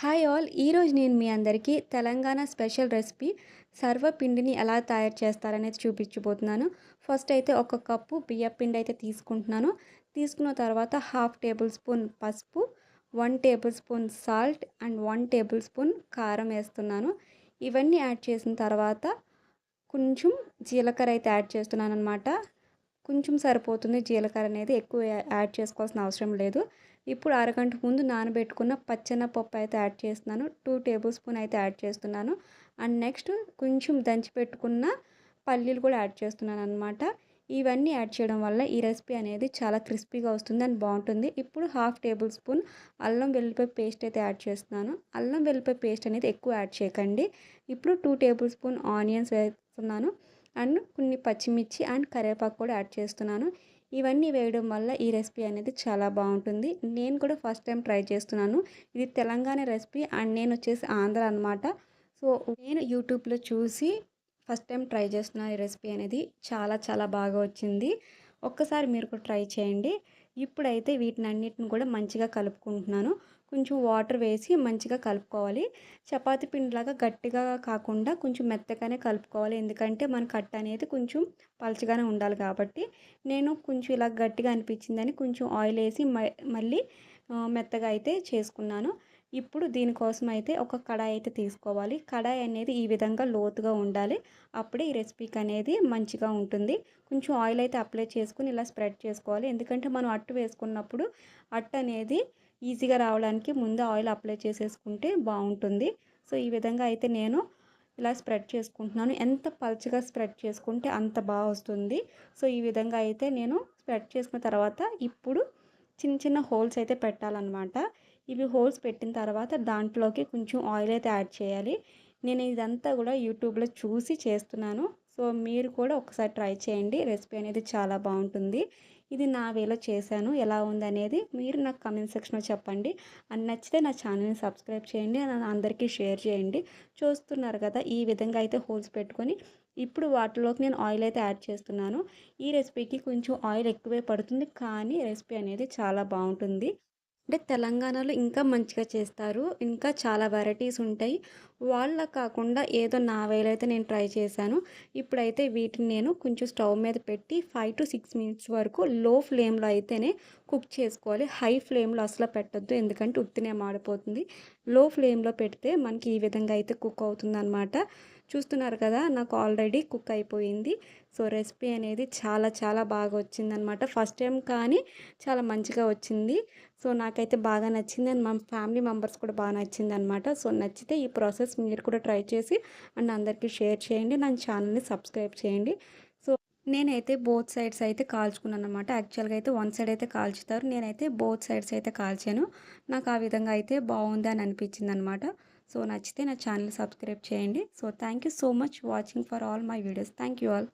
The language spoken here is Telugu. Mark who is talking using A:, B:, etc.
A: Hi all. ఈరోజు నేను మీ అందరికీ తెలంగాణ స్పెషల్ రెసిపీ సర్వపిండిని ఎలా తయారు చేస్తారనేది చూపించబోతున్నాను. ఫస్ట్ అయితే ఒక కప్పు బియ్యపిండి అయితే తీసుకుంటున్నాను. తీసుకున్న తర్వాత హాఫ్ టేబుల్ స్పూన్ పసుపు one tablespoon salt and one tablespoon కారం వేస్తున్నాను. ఇవన్నీ యాడ్ చేసిన తర్వాత కొంచెం జీలకర్ర అయితే యాడ్ చేస్తున్నాను అనమాట కొంచెం సరిపోతుంది. జీలకర్ర అనేది ఎక్కువ యాడ్ చేసుకోవాల్సిన అవసరం లేదు. ఇప్పుడు అరగంట ముందు నానబెట్టుకున్న పచ్చెనపప్పు అయితే యాడ్ చేస్తున్నాను. టూ టేబుల్ స్పూన్ అయితే యాడ్ చేస్తున్నాను. అండ్ నెక్స్ట్ కొంచెం దంచి పెట్టుకున్న పల్లీలు కూడా యాడ్ చేస్తున్నాను అనమాట ఇవన్నీ యాడ్ చేయడం వల్ల ఈ రెసిపీ అనేది చాలా క్రిస్పీగా వస్తుంది అండ్ బాగుంటుంది. ఇప్పుడు హాఫ్ టేబుల్ స్పూన్ అల్లం వెల్లిపాయ పేస్ట్ అయితే యాడ్ చేస్తున్నాను. అల్లం వెల్లిపాయ పేస్ట్ అనేది ఎక్కువ యాడ్ చేయకండి. ఇప్పుడు టూ టేబుల్ స్పూన్ ఆనియన్స్ వేస్తున్నాను. అండ్ కొన్ని పచ్చిమిర్చి అండ్ కరివేపాకు కూడా యాడ్ చేస్తున్నాను. ఇవన్నీ వేయడం వల్ల ఈ రెసిపీ అనేది చాలా బాగుంటుంది. నేను కూడా ఫస్ట్ టైం ట్రై చేస్తున్నాను. ఇది తెలంగాణ రెసిపీ అండ్ నేను వచ్చేసి ఆంధ్ర అనమాట సో నేను యూట్యూబ్లో చూసి ఫస్ట్ టైం ట్రై చేస్తున్నాను ఈ రెసిపీ అనేది చాలా చాలా బాగా వచ్చింది. ఒక్కసారి మీరు కూడా ట్రై చేయండి. ఇప్పుడైతే వీటిని అన్నిటిని కూడా మంచిగా కలుపుకుంటున్నాను. కొంచెం వాటర్ వేసి మంచిగా కలుపుకోవాలి. చపాతి పిండిలాగా గట్టిగా కాకుండా కొంచెం మెత్తగానే కలుపుకోవాలి. ఎందుకంటే మన కట్ట అనేది కొంచెం పలచగానే ఉండాలి కాబట్టి. నేను కొంచెం ఇలా గట్టిగా అనిపించిందని కొంచెం ఆయిల్ వేసి మళ్ళీ మెత్తగా అయితే చేసుకున్నాను. ఇప్పుడు దీనికోసం అయితే ఒక కడాయి అయితే తీసుకోవాలి. కడాయి అనేది ఈ విధంగా లోతుగా ఉండాలి. అప్పుడే ఈ రెసిపీకి అనేది మంచిగా ఉంటుంది. కొంచెం ఆయిల్ అయితే అప్లై చేసుకుని ఇలా స్ప్రెడ్ చేసుకోవాలి. ఎందుకంటే మనం అట్టు వేసుకున్నప్పుడు అట్టు అనేది ఈజీగా రావడానికి ముందు ఆయిల్ అప్లై చేసేసుకుంటే బాగుంటుంది. సో ఈ విధంగా అయితే నేను ఇలా స్ప్రెడ్ చేసుకుంటున్నాను. ఎంత పల్చగా స్ప్రెడ్ చేసుకుంటే అంత బాగా వస్తుంది. సో ఈ విధంగా అయితే నేను స్ప్రెడ్ చేసుకున్న తర్వాత ఇప్పుడు చిన్న చిన్న హోల్స్ అయితే పెట్టాలన్నమాట. ఇవి హోల్స్ పెట్టిన తర్వాత దాంట్లోకి కొంచెం ఆయిల్ అయితే యాడ్ చేయాలి. నేను ఇదంతా కూడా యూట్యూబ్లో చూసి చేస్తున్నాను. సో మీరు కూడా ఒకసారి ట్రై చేయండి. రెసిపీ అనేది చాలా బాగుంటుంది. ఇది నా వేలో చేశాను. ఎలా ఉందనేది మీరు నాకు కమెంట్ సెక్షన్లో చెప్పండి. అని నచ్చితే నా ఛానల్ని సబ్స్క్రైబ్ చేయండి. అందరికీ షేర్ చేయండి. చూస్తున్నారు కదా ఈ విధంగా అయితే హోల్స్ పెట్టుకొని ఇప్పుడు వాటిలోకి నేను ఆయిల్ అయితే యాడ్ చేస్తున్నాను. ఈ రెసిపీకి కొంచెం ఆయిల్ ఎక్కువే పడుతుంది. కానీ రెసిపీ అనేది చాలా బాగుంటుంది. అంటే తెలంగాణలో ఇంకా మంచిగా చేస్తారు. ఇంకా చాలా వెరైటీస్ ఉంటాయి. వాళ్ళ కాకుండా ఏదో నా వేలో అయితే నేను ట్రై చేశాను. ఇప్పుడైతే వీటిని నేను కొంచెం స్టవ్ మీద పెట్టి ఫైవ్ టు సిక్స్ మినిట్స్ వరకు లో ఫ్లేమ్లో అయితేనే కుక్ చేసుకోవాలి. హై ఫ్లేమ్లో అసలు పెట్టద్దు. ఎందుకంటే ఉత్తినే మాడిపోతుంది. లో ఫ్లేమ్లో పెడితే మనకి ఈ విధంగా అయితే కుక్ అవుతుంది అనమాట చూస్తున్నారు కదా నాకు ఆల్రెడీ కుక్ అయిపోయింది. సో రెసిపీ అనేది చాలా చాలా బాగా వచ్చిందనమాట ఫస్ట్ టైం కానీ చాలా మంచిగా వచ్చింది. సో నాకైతే బాగా నచ్చింది. అండ్ మా ఫ్యామిలీ మెంబర్స్ కూడా బాగా నచ్చింది అనమాట సో నచ్చితే ఈ ప్రాసెస్ మీరు కూడా ట్రై చేసి అండ్ అందరికీ షేర్ చేయండి. నా ఛానల్ని సబ్స్క్రైబ్ చేయండి. సో నేనైతే బోత్ సైడ్స్ అయితే కాల్చుకున్నాను అనమాట యాక్చువల్గా అయితే వన్ సైడ్ అయితే కాల్చుతారు. నేనైతే బోత్ సైడ్స్ అయితే కాల్చాను. నాకు ఆ విధంగా అయితే బాగుంది అని అనిపించింది అనమాట సో నచ్చితే నా ఛానల్ సబ్స్క్రైబ్ చేయండి. So thank you so much watching for all my videos. Thank you all.